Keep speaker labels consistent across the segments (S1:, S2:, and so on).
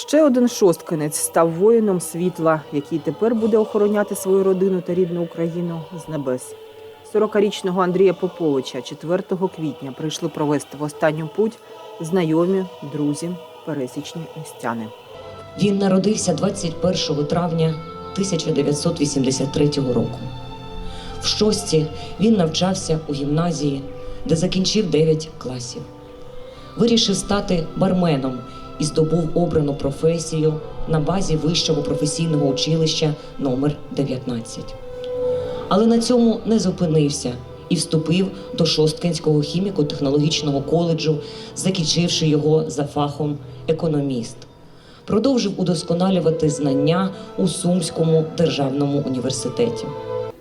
S1: Ще один шосткинець став воїном світла, який тепер буде охороняти свою родину та рідну Україну з небес. 40-річного Андрія Поповича 4 квітня прийшли провести в останню путь знайомі, друзі, пересічні містяни.
S2: Він народився 21 травня 1983 року. В шості він навчався у гімназії, де закінчив 9 класів. Вирішив стати барменом і здобув обрану професію на базі вищого професійного училища номер 19. Але на цьому не зупинився і вступив до Шосткинського хіміко-технологічного коледжу, закінчивши його за фахом економіст продовжив удосконалювати знання у Сумському державному університеті.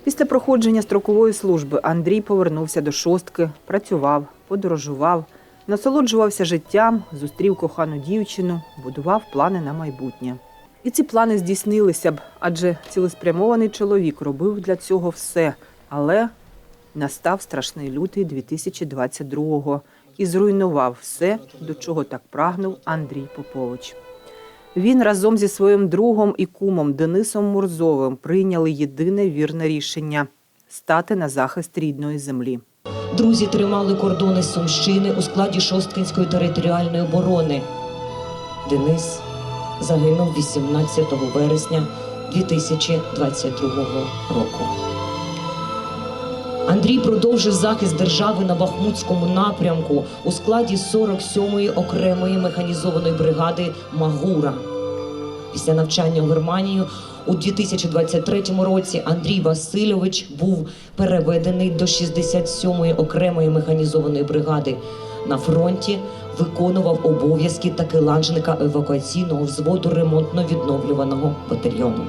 S1: Після проходження строкової служби Андрій повернувся до шостки, працював, подорожував, насолоджувався життям, зустрів кохану дівчину, будував плани на майбутнє. І ці плани здійснилися б, адже цілеспрямований чоловік робив для цього все. Але настав страшний лютий 2022-го і зруйнував все, до чого так прагнув Андрій Попович. Він разом зі своїм другом і кумом Денисом Мурзовим прийняли єдине вірне рішення стати на захист рідної землі.
S2: Друзі тримали кордони Сумщини у складі Шосткинської територіальної оборони. Денис загинув 18 вересня 2022 року. Андрій продовжив захист держави на Бахмутському напрямку у складі 47-ї окремої механізованої бригади Магура. Після навчання в Германію у 2023 році Андрій Васильович був переведений до 67-ї окремої механізованої бригади. На фронті виконував обов'язки такелажника евакуаційного взводу ремонтно-відновлюваного батальйону.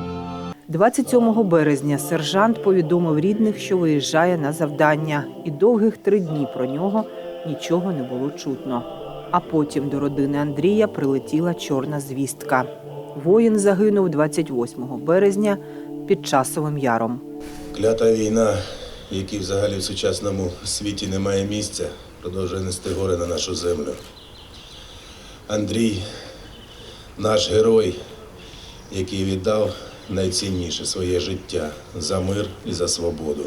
S1: 27 березня сержант повідомив рідних, що виїжджає на завдання, і довгих три дні про нього нічого не було чутно. А потім до родини Андрія прилетіла чорна звістка. Воїн загинув 28 березня під часовим яром.
S3: Клята війна, якій взагалі в сучасному світі немає місця, продовжує нести горе на нашу землю. Андрій, наш герой, який віддав найцінніше своє життя за мир і за свободу.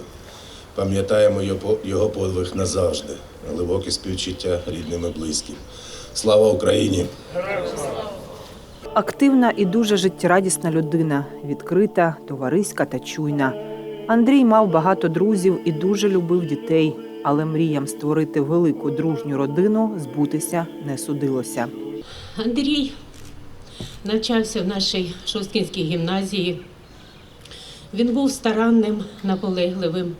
S3: Пам'ятаємо його подвиг назавжди, глибоке співчуття рідним і близьким. Слава Україні!
S1: Активна і дуже життєрадісна людина, відкрита, товариська та чуйна. Андрій мав багато друзів і дуже любив дітей, але мріям створити велику дружню родину збутися не судилося.
S4: Андрій навчався в нашій Шосткінській гімназії. Він був старанним, наполегливим,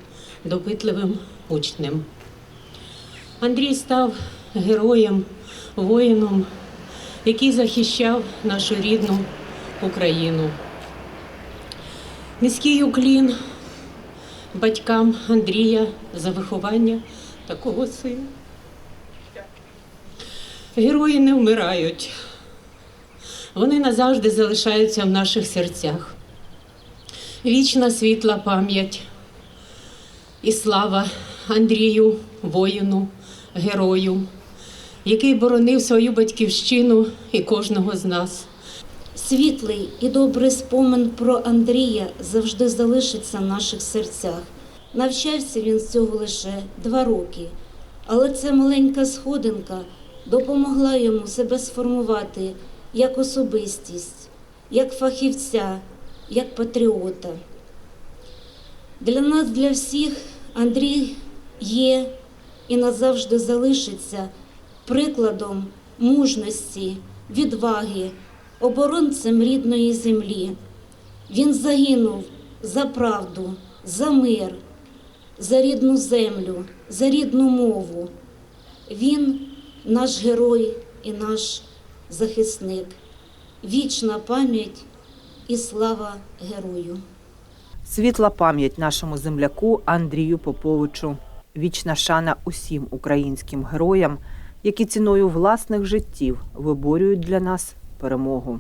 S4: допитливим учнем. Андрій став героєм, воїном, який захищав нашу рідну Україну. Низький уклін батькам Андрія за виховання такого сина. Герої не вмирають. Вони назавжди залишаються в наших серцях. Вічна світла пам'ять і слава Андрію, воїну, герою, який боронив свою батьківщину і кожного з нас.
S5: Світлий і добрий спомин про Андрія завжди залишиться в наших серцях. Навчався він цього лише два роки, але ця маленька сходинка допомогла йому себе сформувати як особистість, як фахівця, як патріота. Для нас, для всіх, Андрій є і назавжди залишиться прикладом мужності, відваги, оборонцем рідної землі. Він загинув за правду, за мир, за рідну землю, за рідну мову. Він наш герой і наш захисник. Вічна пам'ять і слава герою.
S1: Світла пам'ять нашому земляку Андрію Поповичу. Вічна шана усім українським героям, які ціною власних життів виборюють для нас перемогу.